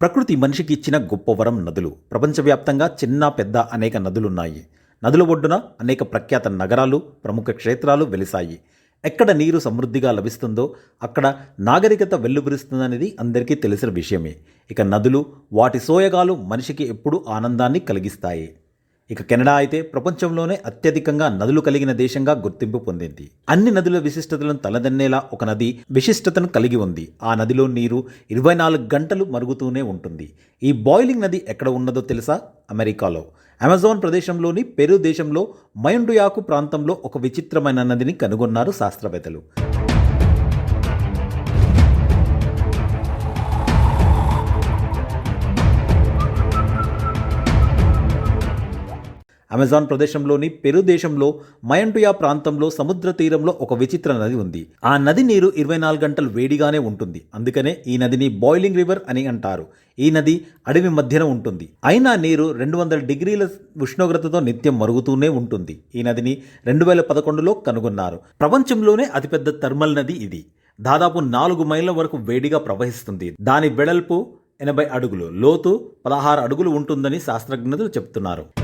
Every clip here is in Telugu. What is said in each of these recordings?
ప్రకృతి మనిషికి ఇచ్చిన గొప్ప వరం నదులు. ప్రపంచవ్యాప్తంగా చిన్న పెద్ద అనేక నదులున్నాయి. నదుల ఒడ్డున అనేక ప్రఖ్యాత నగరాలు ప్రముఖ క్షేత్రాలు వెలిసాయి ఎక్కడ నీరు సమృద్ధిగా లభిస్తుందో అక్కడ నాగరికత వెల్లుబిరుస్తుందనేది అందరికీ తెలిసిన విషయమే. ఇక నదులు వాటి సోయగాలు మనిషికి ఎప్పుడూ ఆనందాన్ని కలిగిస్తాయి. ఇక కెనడా అయితే ప్రపంచంలోనే అత్యధికంగా నదులు కలిగిన దేశంగా గుర్తింపు పొందింది. అన్ని నదుల విశిష్టతలను తలదన్నేలా ఒక నది విశిష్టతను కలిగి ఉంది. ఆ నదిలో నీరు ఇరవై నాలుగు గంటలు మరుగుతూనే ఉంటుంది. ఈ బాయిలింగ్ నది ఎక్కడ ఉన్నదో తెలుసా? అమెరికాలో. అమెజాన్ ప్రదేశంలోని పెరు దేశంలో మయండుయాకు ప్రాంతంలో ఒక విచిత్రమైన నదిని కనుగొన్నారు శాస్త్రవేత్తలు. అమెజాన్ ప్రదేశంలోని పెరు దేశంలో మయంటుయా ప్రాంతంలో సముద్ర తీరంలో ఒక విచిత్ర నది ఉంది. ఆ నది నీరు ఇరవై నాలుగు గంటలు వేడిగానే ఉంటుంది. అందుకనే ఈ నదిని బాయిలింగ్ రివర్ అని అంటారు. ఈ నది అడవి మధ్యన ఉంటుంది. అయినా నీరు రెండు వందల డిగ్రీల ఉష్ణోగ్రతతో నిత్యం మరుగుతూనే ఉంటుంది. ఈ నదిని రెండు వేల పదకొండులో కనుగొన్నారు. ప్రపంచంలోనే అతిపెద్ద థర్మల్ నది ఇది. దాదాపు నాలుగు మైళ్ళ వరకు వేడిగా ప్రవహిస్తుంది. దాని వెడల్పు ఎనభై అడుగులు. లోతు పదహారు అడుగులు ఉంటుందని శాస్త్రజ్ఞులు చెప్తున్నారు.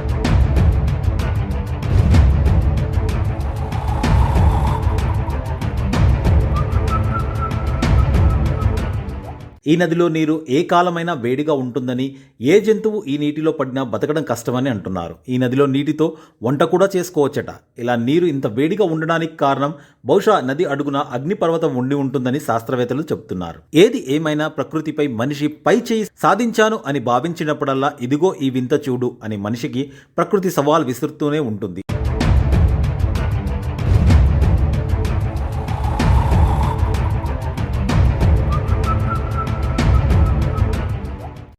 ఈ నదిలో నీరు ఏ కాలమైనా వేడిగా ఉంటుందని ఏ జంతువు ఈ నీటిలో పడినా బతకడం కష్టమని అంటున్నారు. ఈ నదిలో నీటితో వంట కూడా చేసుకోవచ్చట. ఇలా నీరు ఇంత వేడిగా ఉండడానికి కారణం బహుశా నది అడుగున అగ్నిపర్వతం ఉండి ఉంటుందని శాస్త్రవేత్తలు చెబుతున్నారు. ఏది ఏమైనా ప్రకృతిపై మనిషి పై చేయి సాధించాను అని భావించినప్పుడల్లా ఇదిగో ఈ వింత చూడు అని మనిషికి ప్రకృతి సవాల్ విసురుతూనే ఉంటుంది.